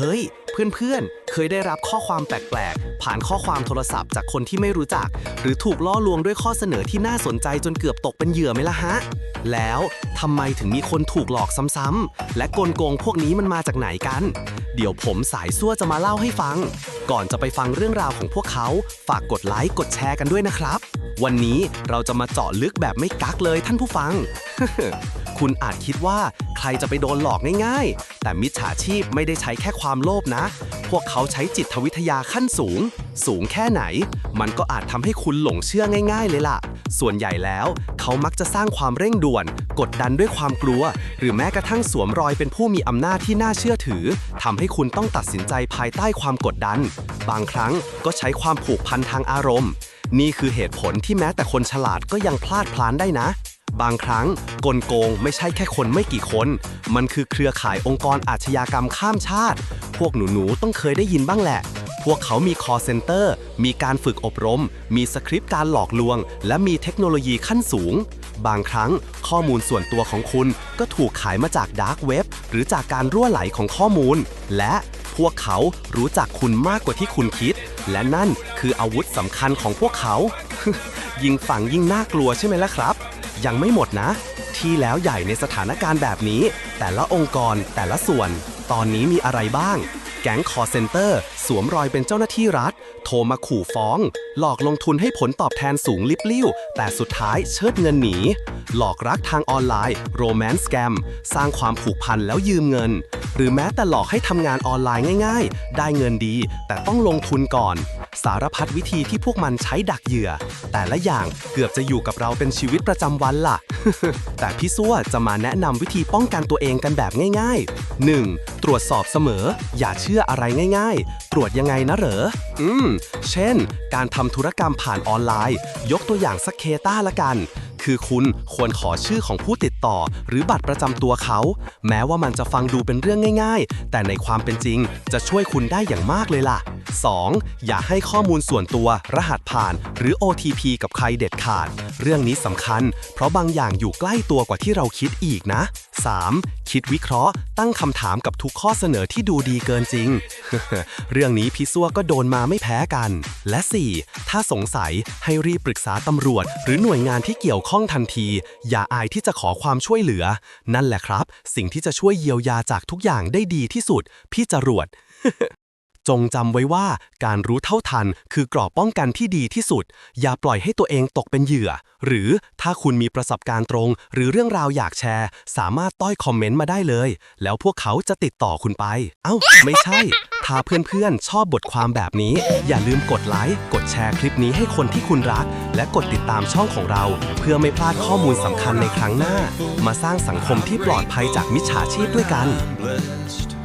เฮ้ย เพื่อนๆ เคยได้รับข้อความแปลกๆ ผ่านข้อความโทรศัพท์จากคนที่ไม่รู้จัก หรือถูกล่อลวงด้วยข้อเสนอที่น่าสนใจจนเกือบตกเป็นเหยื่อไหมล่ะฮะ แล้วทำไมถึงมีคนถูกหลอกซ้ำๆ และกลโกงพวกนี้มันมาจากไหนกัน เดี๋ยวผมสายซั่วจะมาเล่าให้ฟัง ก่อนจะไปฟังเรื่องราวของพวกเขา ฝากกดไลค์กดแชร์กันด้วยนะครับ วันนี้เราจะมาเจาะลึกแบบไม่กักเลยท่านผู้ฟัง คุณอาจคิดว่าใครจะไปโดนหลอกง่ายๆ แต่มิจฉาชีพไม่ได้ใช้แค่ความโลภนะ พวกเขาใช้จิตวิทยาขั้นสูง สูงแค่ไหน มันก็อาจทำให้คุณหลงเชื่อง่าย ๆ เลยล่ะ ส่วนใหญ่แล้วเขามักจะสร้างความเร่งด่วน กดดันด้วยความกลัว หรือแม้กระทั่งสวมรอยเป็นผู้มีอำนาจที่น่าเชื่อถือทำให้คุณต้องตัดสินใจภายใต้ความกดดัน บางครั้งก็ใช้ความผูกพันทางอารมณ์ นี่คือเหตุผลที่แม้แต่คนฉลาดก็ยังพลาดพลานได้นะ บางครั้งกลโกงไม่ใช่แค่คนไม่กี่คน มันคือเครือข่ายองค์กรอาชญากรรมข้ามชาติ พวกหนูๆต้องเคยได้ยินบ้างแหละ พวกเขามี call center มีการฝึกอบรม มีสคริปต์การหลอกลวง และมีเทคโนโลยีขั้นสูง บางครั้งข้อมูลส่วนตัวของคุณก็ถูกขายมาจากดาร์กเว็บหรือจากการรั่วไหลของข้อมูล และพวกเขารู้จักคุณมากกว่าที่คุณคิด และนั่นคืออาวุธสำคัญของพวกเขา ยิ่งฝังยิ่งน่ากลัวใช่ไหมล่ะครับ ยังไม่หมดนะ ที่แล้วใหญ่ในสถานการณ์แบบนี้ แต่ละองค์กรแต่ละส่วน ตอนนี้มีอะไรบ้าง แก๊งคอเซนเตอร์ สวมรอยเป็นเจ้าหน้าที่รัฐ โทรมาขู่ฟ้อง หลอกลงทุนให้ผลตอบแทนสูงลิบลิ่ว แต่สุดท้ายเชิดเงินหนี หลอกรักทางออนไลน์โรแมนต์สแกมสร้างความผูกพันแล้วยืมเงิน หรือแม้แต่หลอกให้ทำงานออนไลน์ง่าย ๆ ได้เงินดี แต่ต้องลงทุนก่อน สารพัดวิธีที่พวกมันใช้ดักเหยื่อ แต่ละอย่างเกือบจะอยู่กับเราเป็นชีวิตประจำวันล่ะ แต่พี่ซัวจะมาแนะนำวิธีป้องกันตัวเองกันแบบง่ายๆ 1. ตรวจสอบเสมอ อย่าเชื่ออะไรง่ายๆ ตรวจยังไงนะเหรอ อืม เช่น การทำธุรกรรมผ่านออนไลน์ ยกตัวอย่างสักเคต้าละกัน คือคุณควรขอชื่อของผู้ติดต่อ หรือบัตรประจำตัวเขา แม้ว่ามันจะฟังดูเป็นเรื่องง่าย ๆ แต่ในความเป็นจริงจะช่วยคุณได้อย่างมากเลยล่ะ 2. อย่าให้ข้อมูลส่วนตัว รหัสผ่าน หรือ OTP กับใครเด็ดขาด เรื่องนี้สำคัญ เพราะบางอย่างอยู่ใกล้ตัวกว่าที่เราคิดอีกนะ 3. คิดวิเคราะห์ ตั้งคำถามกับทุกข้อเสนอที่ดูดีเกินจริง เรื่องนี้พี่ซัวก็โดนมาไม่แพ้กัน และ 4. ถ้าสงสัยให้รีบปรึกษาตำรวจ หรือหน่วยงานที่เกี่ยวข้องทันที อย่าอายที่จะขอความช่วยเหลือ นั่นแหละครับ สิ่งที่จะช่วยเยียวยาจากทุกอย่างได้ดีที่สุด พี่จรวด จงจำไว้ว่าการรู้เท่าทันคือกรอบป้องกันที่ดีที่สุด อย่าปล่อยให้ตัวเองตกเป็นเหยื่อ หรือถ้าคุณมีประสบการณ์ตรง หรือเรื่องราวอยากแชร์ สามารถต้อยคอมเมนต์มาได้เลย แล้วพวกเขาจะติดต่อคุณไป เอ้า ไม่ใช่ ถ้าเพื่อนๆ ชอบบทความแบบนี้ อย่าลืมกดไลค์ กดแชร์คลิปนี้ให้คนที่คุณรัก และกดติดตามช่องของเรา เพื่อไม่พลาดข้อมูลสำคัญในครั้งหน้า มาสร้างสังคมที่ปลอดภัยจากมิจฉาชีพด้วยกัน blessed